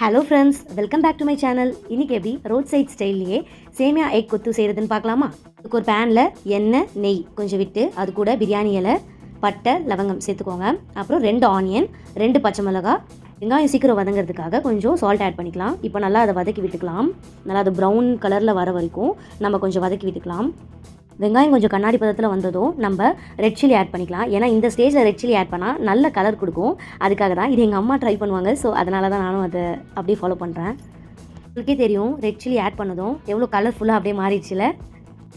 Hello friends welcome back to my channel இன்றைக்கி எப்படி? Road side ஸ்டைல்லையே சேமியா எக் கொத்து செய்கிறதுன்னு பார்க்கலாமா? அதுக்கு ஒரு பேனில் எண்ணெய் நெய் கொஞ்சம் விட்டு அது கூட பிரியாணி இலை பட்டை லவங்கம் சேர்த்துக்கோங்க. அப்புறம் ரெண்டு ஆனியன் ரெண்டு பச்சை மிளகா. வெங்காயம் சீக்கிரம் வதங்கிறதுக்காக கொஞ்சம் சால்ட் ஆட் பண்ணிக்கலாம். இப்போ நல்லா அதை வதக்கி விட்டுக்கலாம். நல்லா அது ப்ரௌன் கலரில் வர வரைக்கும் நம்ம கொஞ்சம் வதக்கி விட்டுக்கலாம். வெங்காயம் கொஞ்சம் கண்ணாடி பதத்தில் வந்ததும் நம்ம ரெட் சில்லி ஆட் பண்ணிக்கலாம். ஏன்னா இந்த ஸ்டேஜில் ரெட் சில்லி ஆட் பண்ணால் நல்ல கலர் கொடுக்கும். அதுக்காக தான் இது எங்கள் அம்மா ட்ரை பண்ணுவாங்க. ஸோ அதனால தான் நானும் அதை அப்படியே ஃபாலோ பண்ணுறேன் உங்களுக்கே தெரியும் ரெட் சில்லி ஆட் பண்ணதும் எவ்வளோ கலர்ஃபுல்லாக அப்படியே மாறிடுச்சுல.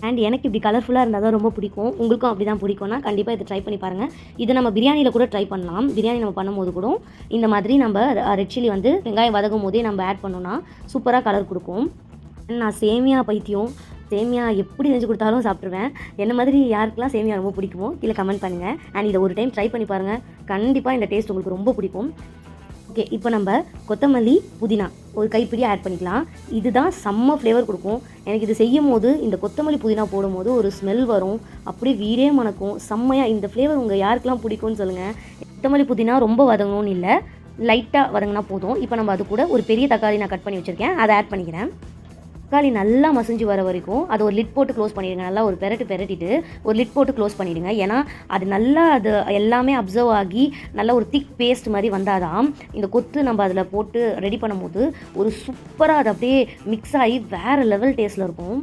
அண்ட் எனக்கு இப்படி கலர்ஃபுல்லாக இருந்தால் தான் ரொம்ப பிடிக்கும். உங்களுக்கும் அப்படி தான் பிடிக்கும்னா கண்டிப்பாக இதை ட்ரை பண்ணி பாருங்கள் இதை நம்ம பிரியாணியில் கூட ட்ரை பண்ணலாம். பிரியாணி நம்ம பண்ணும்போது கூட இந்த மாதிரி நம்ம ரெட் சில்லி வந்து வெங்காயம் வதக்கும் போதே நம்ம ஆட் பண்ணோன்னா சூப்பராக கலர் கொடுக்கும். நான் சேமியா பைத்தியம் சேமியா எப்படி செஞ்சு கொடுத்தாலும் சாப்பிட்ருவேன் என்ன மாதிரி யாருக்கெல்லாம் சேமியா ரொம்ப பிடிக்குமோ கீழே கமெண்ட் பண்ணுங்கள் அண்ட் இதை ஒரு டைம் ட்ரை பண்ணி பாருங்கள் கண்டிப்பாக இந்த டேஸ்ட் உங்களுக்கு ரொம்ப பிடிக்கும். ஓகே இப்போ நம்ம கொத்தமல்லி புதினா ஒரு கைப்பிடி ஆட் பண்ணிக்கலாம். இதுதான் செம்ம ஃப்ளேவர் கொடுக்கும். எனக்கு இது செய்யும் போது இந்த கொத்தமல்லி புதினா போடும்போது ஒரு ஸ்மெல் வரும். அப்படியே வீடே மணக்கும். செம்மையாக இந்த ஃப்ளேவர் உங்கள் யாருக்கெல்லாம் பிடிக்கும்னு சொல்லுங்கள் கொத்தமல்லி புதினா ரொம்ப வதங்கணும்னு இல்லை லைட்டாக வதங்கினா போதும். இப்போ நம்ம அது கூட ஒரு பெரிய தக்காளி நான் கட் பண்ணி வச்சுருக்கேன். அதை ஆட் பண்ணிக்கிறேன். தக்காளி நல்லா மசிஞ்சு வர வரைக்கும் அதை ஒரு லிட் போட்டு க்ளோஸ் பண்ணிடுங்க. நல்லா ஒரு பெரட்டு பெரட்டிட்டு ஒரு லிட் போட்டு க்ளோஸ் பண்ணிடுங்க. ஏன்னா அது நல்லா அது எல்லாமே அப்சர்வ் ஆகி நல்ல ஒரு திக் பேஸ்ட் மாதிரி வந்தாதான் இந்த கொத்து நம்ம அதில் போட்டு ரெடி பண்ணும்போது ஒரு சூப்பராக அது அப்படியே மிக்ஸ் ஆகி வேறு லெவல் டேஸ்ட்டில் இருக்கும்.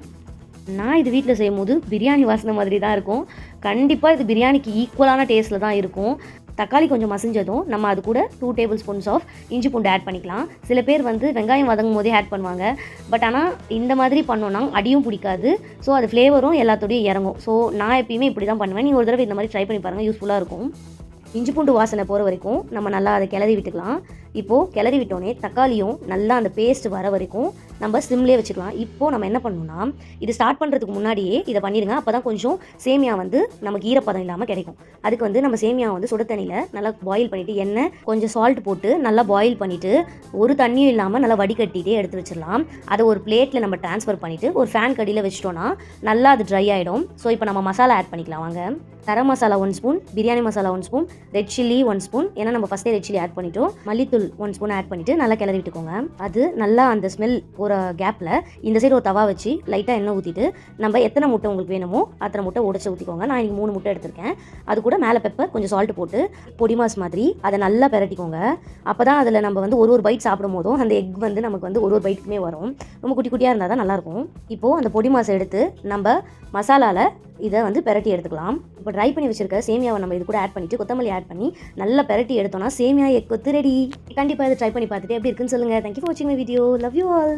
நான் இது வீட்டில் செய்யும் போது பிரியாணி வாசனை மாதிரி தான் இருக்கும். கண்டிப்பாக இது பிரியாணிக்கு ஈக்குவலான டேஸ்ட்டில் தான் இருக்கும். தக்காளி கொஞ்சம் மசிஞ்சதும் நம்ம அது கூட டூ டேபிள் ஸ்பூன்ஸ் ஆஃப் இஞ்சி பூண்டு ஆட் பண்ணிக்கலாம். சில பேர் வந்து வெங்காயம் வதங்கும் போதே ஆட் பண்ணுவாங்க. பட் ஆனால் இந்த மாதிரி பண்ணோன்னா அடியும் பிடிக்காது. ஸோ அது ஃப்ளேவரும் எல்லாத்தோடையும் இறங்கும். ஸோ நான் எப்பயுமே இப்படி தான் பண்ணுவேன். நீங்கள் ஒரு தடவை இந்த மாதிரி ட்ரை பண்ணி பாருங்கள் யூஸ்ஃபுல்லாக இருக்கும். இஞ்சி பூண்டு வாசனை போகிற வரைக்கும் நம்ம நல்லா அதை கிளறி விட்டுக்கலாம். இப்போது கிளறி விட்டோன்னே தக்காளியும் நல்லா அந்த பேஸ்ட் வர வரைக்கும் நம்ம சிம்லேயே வச்சுக்கலாம் இப்போது நம்ம என்ன பண்ணணும்னா இது ஸ்டார்ட் பண்ணுறதுக்கு முன்னாடியே இதை பண்ணிடுங்க. அப்போ தான் கொஞ்சம் சேமியா வந்து நமக்கு ஈரப்பதம் இல்லாமல் கிடைக்கும். அதுக்கு வந்து நம்ம சேமியா வந்து சுட தண்ணியில் நல்லா பாயில் பண்ணிவிட்டு எண்ணெய் கொஞ்சம் சால்ட் போட்டு நல்லா பாயில் பண்ணிவிட்டு ஒரு தண்ணியும் இல்லாமல் நல்லா வடிகட்டிகிட்டே எடுத்து வச்சிடலாம். அதை ஒரு பிளேட்டில் நம்ம ட்ரான்ஸ்ஃபர் பண்ணிவிட்டு ஒரு ஃபேன் கடியில் வச்சிட்டோன்னா நல்லா அது ட்ரை ஆகிடும் ஸோ இப்போ நம்ம மசாலா ஆட் பண்ணிக்கலாம் வாங்க. Garam masala one spoon biryani masala one spoon red chilli one spoon ஏன்னா நம்ம ஃபஸ்ட்டே ரெட் சில்லி ஆட் பண்ணிட்டோம். மல்லித்தூள் ஒன் ஸ்பூன் ஆட் பண்ணிவிட்டு நல்லா கிளறி விட்டுக்கோங்க. அது நல்லா அந்த ஸ்மெல் போகிற கேப்பில் இந்த சைடு ஒரு தவா வச்சு லைட்டாக எண்ணெய் ஊற்றிட்டு நம்ம எத்தனை முட்டை உங்களுக்கு வேணுமோ அத்தனை முட்டை உடச்சி ஊற்றிக்கோங்க நான் இங்கே மூணு முட்டை எடுத்திருக்கேன். அது கூட மேலே பெப்பர் கொஞ்சம் சால்ட் போட்டு பொடிமாஸ் மாதிரி அதை நல்லா பெரட்டிக்கோங்க. அப்போ தான் அதில் நம்ம வந்து ஒரு ஒரு பைட் சாப்பிடும் போதும் அந்த எக் வந்து நமக்கு வந்து ஒரு ஒரு பைட்டுக்குமே வரும். ரொம்ப குட்டி குட்டியாக இருந்தால் தான் நல்லாயிருக்கும் இப்போது அந்த பொடி மாசை எடுத்து நம்ம மசாலாவில் இதை வந்து பெரட்டி எடுத்துக்கலாம். இப்போ ட்ரை பண்ணி வச்சிருக்க சேமியாவை நம்ம இது கூட ஆட் பண்ணிட்டு கொத்தமல்லி ஆட் பண்ணி நல்லா பெரட்டி எடுத்தோம்னா சேமியா எக் கொத்து ரெடி கண்டிப்பாக இதை ட்ரை பண்ணி பார்த்துட்டு எப்படி இருக்குன்னு சொல்லுங்கள் தேங்க்யூ ஃபார் வாட்சிங் my video love you all